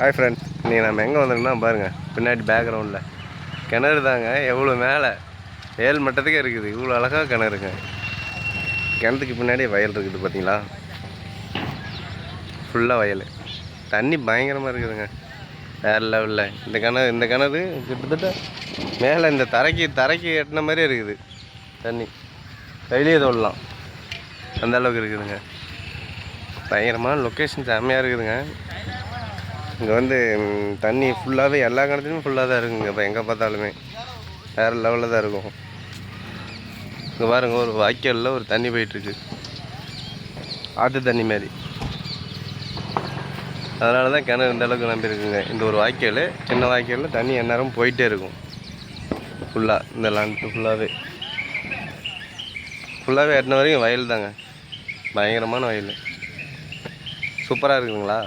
Hi friends நீங்கள் நம்ம எங்கே வந்திருக்கோம்னா பாருங்கள் பின்னாடி பேக்ரவுண்டில் கிணறு தாங்க எவ்வளோ மேலே? ஏழு மட்டத்துக்கே இருக்குது. இவ்வளோ அழகாக கிணறுங்க. கிணத்துக்கு பின்னாடி வயல் இருக்குது பார்த்தீங்களா ஃபுல்லாக வயல். தண்ணி பயங்கரமாக இருக்குதுங்க. வேறு லெவலில் இந்த கிணறு இந்த கிணறு கிட்டத்தட்ட மேலே இந்த தரைக்கு தரைக்கு எட்டின மாதிரியே இருக்குது. தண்ணி. வெளியே தொடலாம் அந்தளவுக்கு இருக்குதுங்க. பயங்கரமான லொக்கேஷன் செம்மையாக இருக்குதுங்க. இங்கே வந்து தண்ணி ஃபுல்லாகவே எல்லா கிணத்துலையும் ஃபுல்லாக தான் இருக்குங்க. இப்போ எங்கே பார்த்தாலுமே வேறு லெவலில் தான் இருக்கும். இங்கே பாருங்க ஒரு வாய்க்காலில் ஒரு தண்ணி போயிட்டுருக்கு. ஆற்று தண்ணி மாதிரி. அதனால தான் கிணறு இந்த அளவுக்கு நம்பி இந்த ஒரு வாய்க்கால் சின்ன வாய்க்காலில் தண்ணி எந்நேரம் போயிட்டே இருக்கும். ஃபுல்லாக இந்த லேண்ட்டு ஃபுல்லாகவே ஃபுல்லாகவே எட்டின வரைக்கும் வயல் தாங்க பயங்கரமான வயல். சூப்பராக இருக்குதுங்களா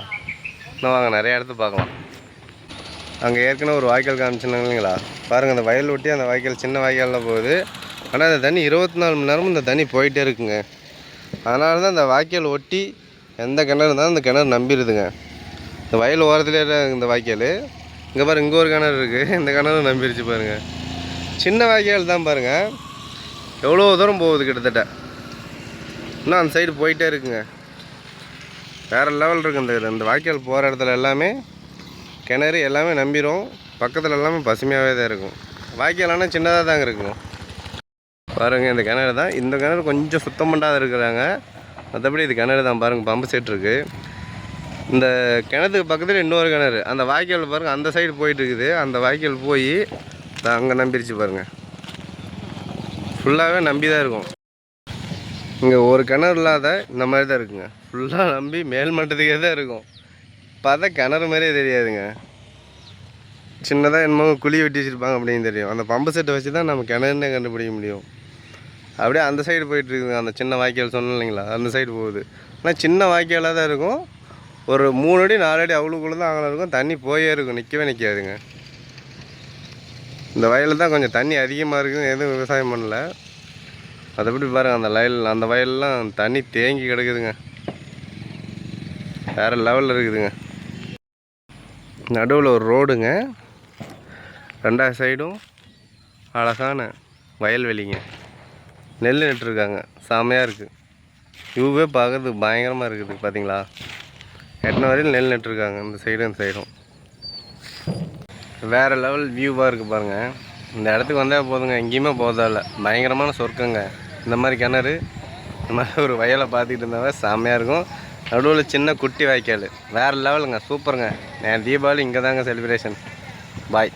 இன்னும் வாங்க நிறைய இடத்த பார்க்கலாம். அங்கே ஏற்கனவே ஒரு வாய்க்கால் காமிச்சிருந்தாங்க இல்லைங்களா? பாருங்கள் அந்த வயல் ஒட்டி அந்த வாய்க்கால் சின்ன வாய்க்காலில் போகுது. ஆனால் அந்த தண்ணி இருபத்தி நாலு மணி நேரமும் இந்த தண்ணி போயிட்டே இருக்குங்க. அதனால தான் இந்த வாய்க்கால் ஒட்டி எந்த கிணறு இருந்தாலும் அந்த கிணறு நம்பிடுதுங்க இந்த வயல் ஓரத்துலேயே இந்த வாய்க்கால். இங்கே பாருங்க இங்கே ஒரு கிணறு இருக்குது இந்த கிணறு நம்பிடுச்சு பாருங்கள் சின்ன வாய்க்கால் தான் பாருங்கள் எவ்வளோ தூரம் போகுது கிட்டத்தட்ட? இன்னும் அந்த சைடு போயிட்டே இருக்குங்க. வேறு லெவல் இருக்குது இந்த இந்த வாய்க்கால் போகிற இடத்துல எல்லாமே கிணறு எல்லாமே நம்பிடும் பக்கத்தில் எல்லாமே பசுமையாகவே தான் இருக்கும். வாய்க்கால் ஆனால் சின்னதாக தாங்க இருக்கும் பாருங்கள் இந்த கிணறு தான். இந்த கிணறு கொஞ்சம் சுத்தம் பண்ணாத இருக்கிறாங்க. மற்றபடி இது கிணறு தான். பாருங்கள் பம்பு செட் இருக்குது இந்த கிணத்துக்கு பக்கத்தில் இன்னொரு கிணறு. அந்த வாய்க்கால் பாருங்கள் அந்த சைடு போயிட்டு இருக்குது. அந்த வாய்க்கால் போய் அங்கே நம்பிருச்சு பாருங்கள் ஃபுல்லாகவே நம்பி தான் இருக்கும். இங்கே ஒரு கிணறு இல்லாத இந்த மாதிரி தான் இருக்குங்க. ஃபுல்லாக நம்பி மேல் மட்டத்துக்கே தான் இருக்கும். பார்த்தா கிணறு மாதிரியே தெரியாதுங்க. சின்னதாக என்னமோ குழி வெட்டி வச்சுருப்பாங்க அப்படின்னு தெரியும். அந்த பம்பு செட்டை வச்சு தான் நம்ம கிணறுனே கண்டுபிடிக்க முடியும். அப்படியே அந்த சைடு போயிட்டுருக்குங்க அந்த சின்ன வாய்க்கால் சொன்னோம் இல்லைங்களா? அந்த சைடு போகுது. ஆனால் சின்ன வாய்க்காலாக தான் இருக்கும். ஒரு மூணு அடி நாலு அடி அவ்வளோக்குள்ளே தான் அங்கே இருக்கும். தண்ணி போயே இருக்கும். நிற்கவே நிற்காதுங்க இந்த வயலில் தான் கொஞ்சம் தண்ணி அதிகமாக இருக்குது எதுவும் விவசாயம் பண்ணல. மற்றபடி பாருங்க அந்த வயல் அந்த வயல்லாம் தண்ணி தேங்கி கிடக்குதுங்க. வேறு லெவலில் இருக்குதுங்க. நடுவில் ஒரு ரோடுங்க ரெண்டாவது சைடும் அழகான வயல்வெளிங்க. நெல் நட்டுருக்காங்க. செமையாக இருக்குது வியூவே பார்க்கறதுக்கு பயங்கரமாக இருக்குது பார்த்தீங்களா எட்டின வரையும் நெல் நட்டுருக்காங்க இந்த சைடும் இந்த சைடும் வேறு லெவல் வியூவாக இருக்குது பாருங்கள் இந்த இடத்துக்கு வந்தால் போதுங்க எங்கேயுமே போதால பயங்கரமான சொர்க்கங்க. இந்த மாதிரி கிணறு இந்த மாதிரி ஒரு வயலை பார்த்துக்கிட்டு இருந்தாவே செம்மையாக இருக்கும். நடுவில் சின்ன குட்டி வாய்க்கால். வேறு லெவலுங்க சூப்பருங்க. நான் தீபாவளி இங்கே தாங்க செலிப்ரேஷன் பாய்